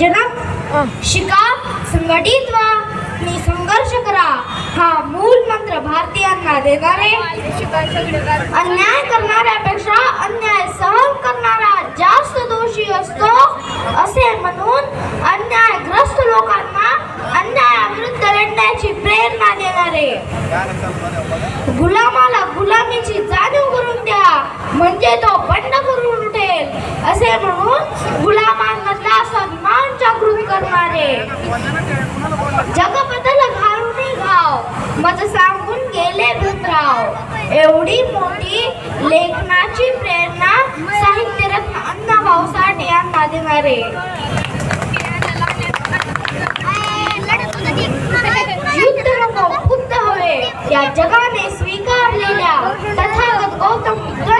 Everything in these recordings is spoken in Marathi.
जनक शिका संघटित व्हा आणि संघर्ष करा. हा मूल मंत्र भारतीयांना देणारे. अन्याय करणाऱ्यापेक्षा अन्याय सहन करणारा जास्त दोषी असतो असे म्हणून अन्यायग्रस्त लोकांना अन्यायाविरुद्ध लढण्याची प्रेरणा देणारे. गुलामाला गुलामीची जाणीव करून द्या म्हणजे तो बंड करून उठेल असे म्हणून सन्मान आहे. करणारे जगबदल घालून घाव मज सांगून गेले भद्राव एवढी मोठी लेखनाची प्रेरणा साहित्यरत्न अण्णाभाऊ साठे यांना देणारे युद्ध नको बुद्ध हवे या जगाने स्वीकारलेल्या तथागत गौतम बुद्ध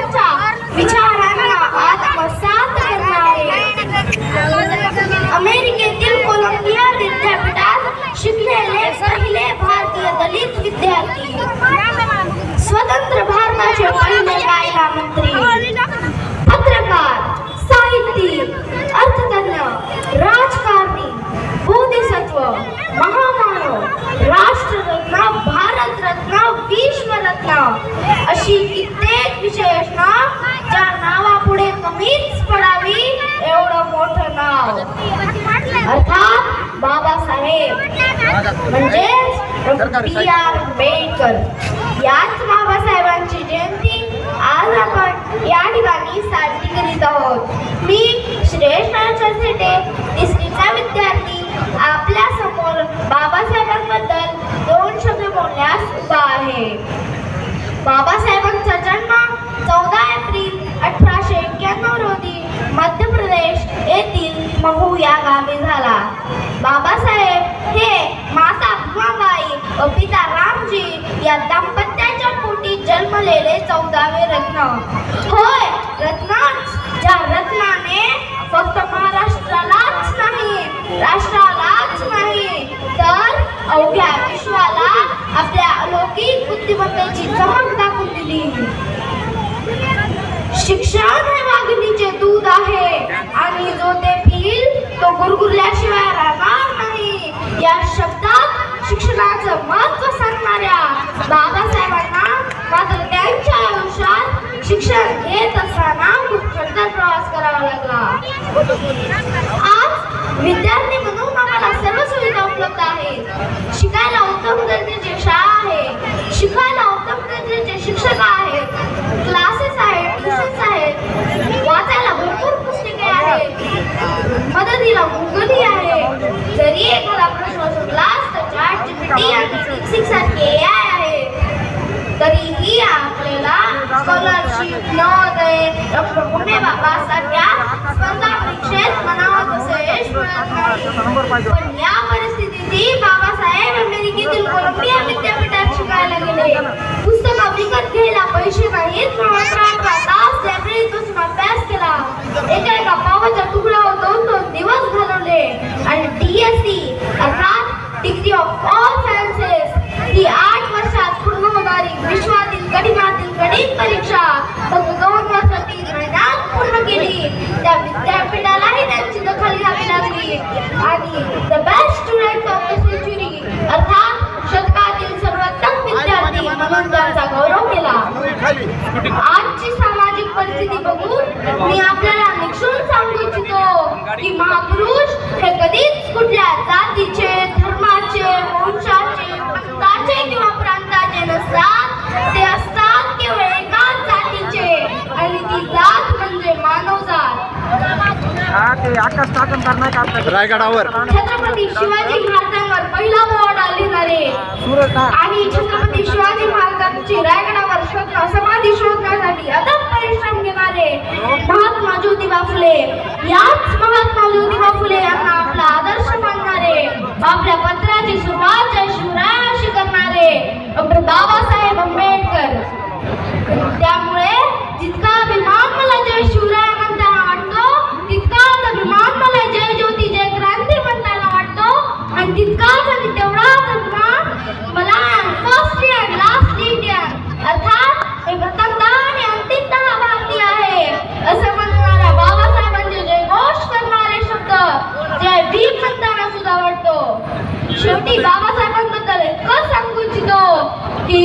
अशी कित्येक विशेषणा ज्या नावापुढे कमीच पडावी एवढं मोठं नाव. अर्थात बाबासाहेब म्हणजे बी आर आंबेडकर. याच बाबासाहेबांची जयंती आज आपण या ठिकाणी साजरी करीत आहोत. मी श्रेष्ठाच्या बाबासाहेबांचा जन्म चौदा एप्रिल अठराशे एक्क्याण्णव रोजी मध्य प्रदेश येथील महू या गावी झाला. बाबासाहेब हे माता भीमाबाई व पिता रामजी या दाम्पत्याच्या पोटी जन्मलेले चौदावे रत्न. होय रत्नाच. ज्या रत्नाने फक्त महाराष्ट्रालाच नाही शिक्षण हे वाघिणीचे दूध आहे. आणि जो ते पिईल तो गुरगुरल्याशिवाय राहणार नाही. या शब्दात शिक्षणाचं महत्त्व सांगणाऱ्या बाबासाहेबांना मात्र त्यांच्या आयुष्यात शिक्षण घेत असताना खूप खडतर प्रवास करावा लागला. आज विद्यार्थी आपल्याला स्कॉलरशिप नवोदय डॉक्टर पुणे बाबा स्पर्धा परीक्षेत म्हणावं यश मिळत नाही पण या परिस्थितीतही बाबासाहेब अमेरिकेतील कोलंबिया विद्यापीठात शिकायला गेले. पुस्तक विकत घ्यायला पैसे नाहीत म्हणून अठरा अठरा तास लायब्ररीत अभ्यास केला. एका एका पावाचा तुकड्यावर परिस्थिती बघून मी आपल्याला निक्षून सांगू इच्छितो की महापुरुष हे कधीच कुठल्या जातीचे धर्माचे वंशाचे पंथाचे किंवा प्रांताचे नसतात. ते असतात केवळ एकाच जातीचे. आणि ती जात म्हणजे मानवजात ते आकाश टाकन करणार का आपल्याकडे रायगडावर. छत्रपती शिवाजी महाराजांवर पहिला बोर्ड हा. आणि छत्रपती शिवाजी बाबासाहेबांबद्दल इतकं सांगू इच्छितो की